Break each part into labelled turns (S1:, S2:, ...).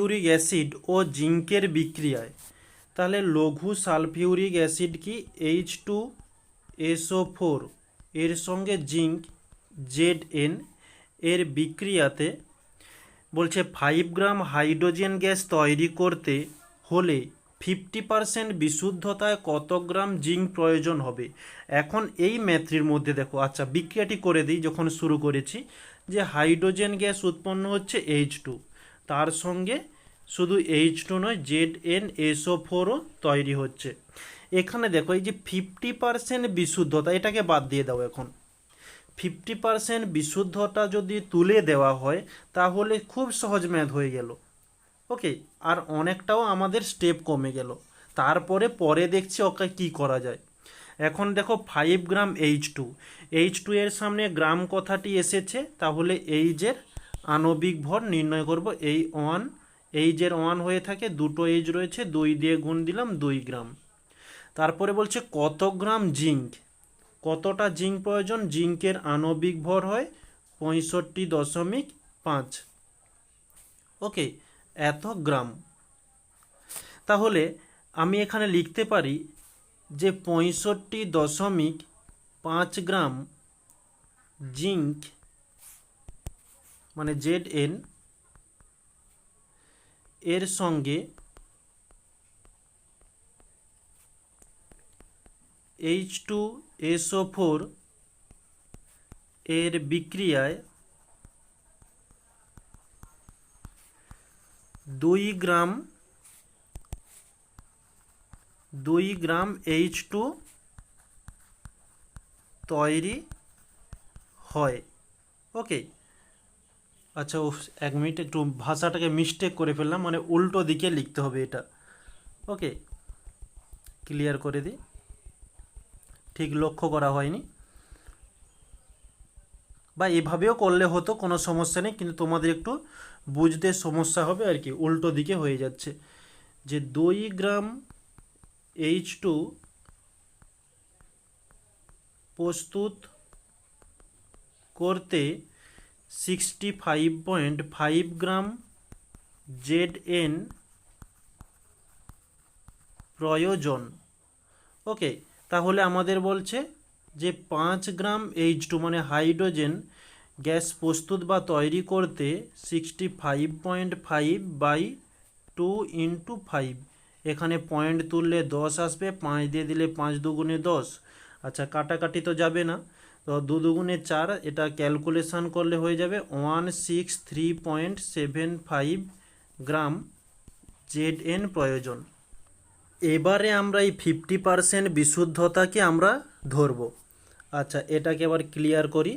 S1: Sulphuric acid ও জিঙ্কের বিক্রিয়ায়। তাহলে লঘু সালফিউরিক অ্যাসিড কি? এইচ টু এসও ফোর এর সঙ্গে জিঙ্ক জেড এন এর বিক্রিয়াতে বলছে ফাইভ গ্রাম হাইড্রোজেন গ্যাস তৈরি করতে হলে ফিফটি পারসেন্ট বিশুদ্ধতায় কত গ্রাম জিঙ্ক প্রয়োজন হবে? এখন এই ম্যাথটির মধ্যে দেখো। আচ্ছা বিক্রিয়াটি করে দিই যখন শুরু করেছি যে হাইড্রোজেন গ্যাস উৎপন্ন হচ্ছে এইচ টু তার সঙ্গে শুধু এইচ টু নয় জেড এন এসও ফোরও তৈরি হচ্ছে। এখানে দেখো, এই যে ফিফটি পারসেন্ট বিশুদ্ধতা, এটাকে বাদ দিয়ে দাও এখন। ফিফটি পারসেন্ট বিশুদ্ধতা যদি তুলে দেওয়া হয়, তাহলে খুব সহজ ম্যাথ হয়ে গেল। ওকে আর অনেকটাও আমাদের স্টেপ কমে গেল। তারপরে, পরে দেখছি ওকে কী করা যায়। এখন দেখো five gram H two H two এর সামনে গ্রাম কথাটি এসেছে, তাহলে এইজের আণবিক ভর নির্ণয় করব এই ওয়ান এইজের ওয়ান হয়ে থাকে, দুটো এইজ রয়েছে, দুই দিয়ে গুণ দিলাম দুই গ্রাম। তারপরে বলছে কত গ্রাম জিঙ্ক? কতটা জিঙ্ক প্রয়োজন? জিঙ্কের আণবিক ভর হয় পঁয়ষট্টি দশমিক পাঁচ। ওকে, এত গ্রাম। তাহলে আমি এখানে লিখতে পারি যে পঁয়ষট্টি দশমিক পাঁচ গ্রাম জিঙ্ক মানে জেড এন এর সঙ্গে এইচ টু এসও ফোর এর বিক্রিয়ায় দুই গ্রাম দুই গ্রাম এইচ টু তৈরি হয়। ওকে আচ্ছা ও এক মিনিট একটু ভাষাটাকে মিস্টেক করে ফেললাম মানে উল্টো দিকে লিখতে হবে এটা। ওকে ক্লিয়ার করে দিই। ঠিক লক্ষ্য করা হয়নি। বা এভাবেও করলে হতো, কোনো সমস্যা নেই, কিন্তু তোমাদের একটু বুঝতে সমস্যা হবে আর কি, উল্টো দিকে হয়ে যাচ্ছে। যে দুই গ্রাম এইচ টু প্রস্তুত করতে sixty five point five gram Z N প্রয়োজন। ওকে তাহলে আমাদের বলছে যে পাঁচ গ্রাম এইচ টু মানে হাইড্রোজেন গ্যাস প্রস্তুত বা তৈরি করতে sixty five point five by two into five এখানে পয়েন্ট তুললে দশ আসবে, পাঁচ দিয়ে দিলে পাঁচ দুগুণে দশ। আচ্ছা কাটাকাটি তো যাবে না। দু দুগুণে চার, এটা ক্যালকুলেশন করলে হয়ে যাবে one six three point seven five gram Z N প্রয়োজন। এবারে আমরা এই ফিফটি পারসেন্ট বিশুদ্ধতাকে আমরা ধরব। আচ্ছা এটাকে আবার ক্লিয়ার করি।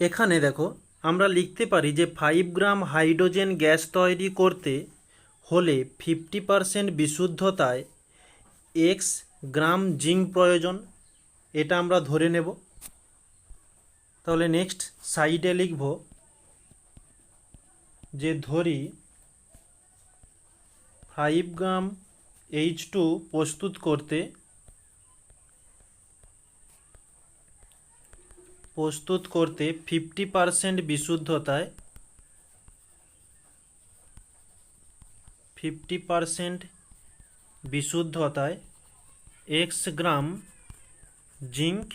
S1: এখানে দেখো, আমরা লিখতে পারি যে ফাইভ গ্রাম হাইড্রোজেন গ্যাস তৈরি করতে হলে ফিফটি পারসেন্ট বিশুদ্ধতায় এক্স গ্রাম জিঙ্ক প্রয়োজন, এটা আমরা ধরে নেব। তাহলে নেক্সট সাইডে লিখব যে ধরি ফাইভ গ্রাম এইচ টু প্রস্তুত করতে প্রস্তুত করতে ফিফটি পারসেন্ট বিশুদ্ধতায় ফিফটি পারসেন্ট বিশুদ্ধতায় এক্স গ্রাম জিঙ্ক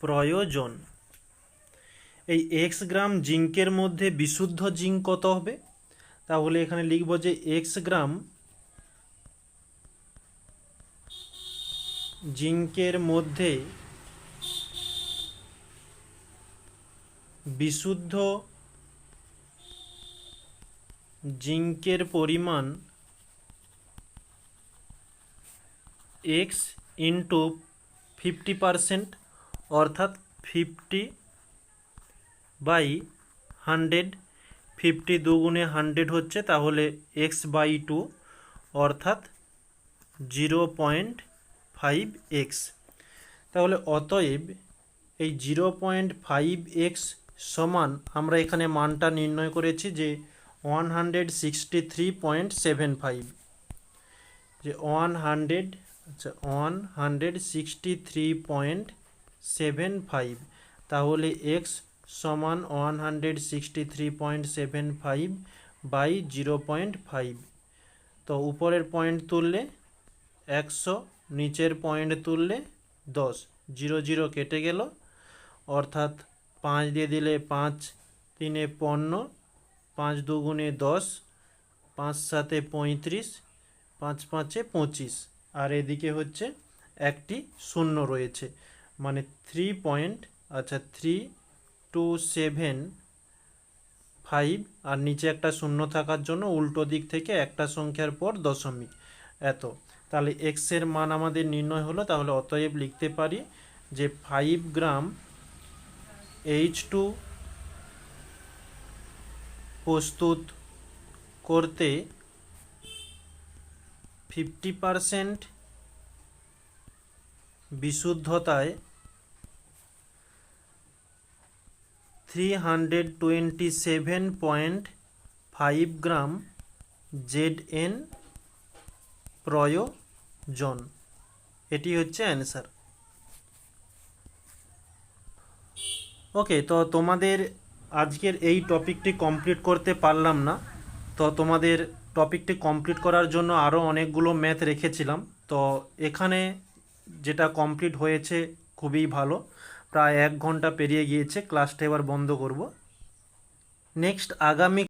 S1: প্রয়োজন। এই এক্স গ্রাম জিঙ্কের মধ্যে বিশুদ্ধ জিঙ্ক কত হবে? তাহলে এখানে লিখব যে এক্স গ্রাম জিঙ্কের মধ্যে বিশুদ্ধ জিঙ্কের পরিমাণ এক্স ইন্টু ফিফটি পারসেন্ট অর্থাৎ ফিফটি বাই হান্ড্রেড ফিফটি দুগুণে হান্ড্রেড হচ্ছে, তাহলে এক্স বাই টু অর্থাৎ জিরো পয়েন্ট ফাইভ এক্স তাহলে অতএব এই জিরো পয়েন্ট ফাইভ এক্স সমান আমরা এখানে মানটা নির্ণয় করেছি যে one hundred sixty three point seven five যে ওয়ান হান্ড্রেড আচ্ছা one hundred sixty three point seven five তাহলে এক্স সমান one hundred sixty three point seven five by zero point five তো উপরের পয়েন্ট তুললে একশো, নিচের পয়েন্ট তুললে দশ জিরো জিরো কেটে গেল। অর্থাৎ পাঁচ দিয়ে দিলে পাঁচ, তিনে পনেরো, পাঁচ দুগুণে দশ, পাঁচ সাতে পঁয়ত্রিশ, পাঁচ পাঁচে পঁচিশ। আর এদিকে হচ্ছে একটি শূন্য রয়েছে। মানে থ্রি পয়েন্ট আচ্ছা থ্রি টু সেভেন ফাইভ আর নিচে একটা শূন্য থাকার জন্য উল্টো দিক থেকে একটা সংখ্যার পর দশমিক। এত। তাহলে এক্সের মান আমাদের নির্ণয় হলো, তাহলে অতএব লিখতে পারি যে ফাইভ গ্রাম এইচ টু প্রস্তুত করতে fifty percent বিশুদ্ধতায় three hundred twenty seven point five gram Z N প্রয়োজন। এটি হচ্ছে অ্যান্সার। ওকে, তো তোমাদের আজকের এই টপিকটি কমপ্লিট করতে পারলাম না। তো তোমাদের টপিকটি কমপ্লিট করার জন্য আরও অনেকগুলো ম্যাথ রেখেছিলাম। তো এখানে যেটা কমপ্লিট হয়েছে খুবই ভালো। প্রায় এক ঘণ্টা পেরিয়ে গিয়েছে ক্লাসটা এবার বন্ধ করব। নেক্সট আগামী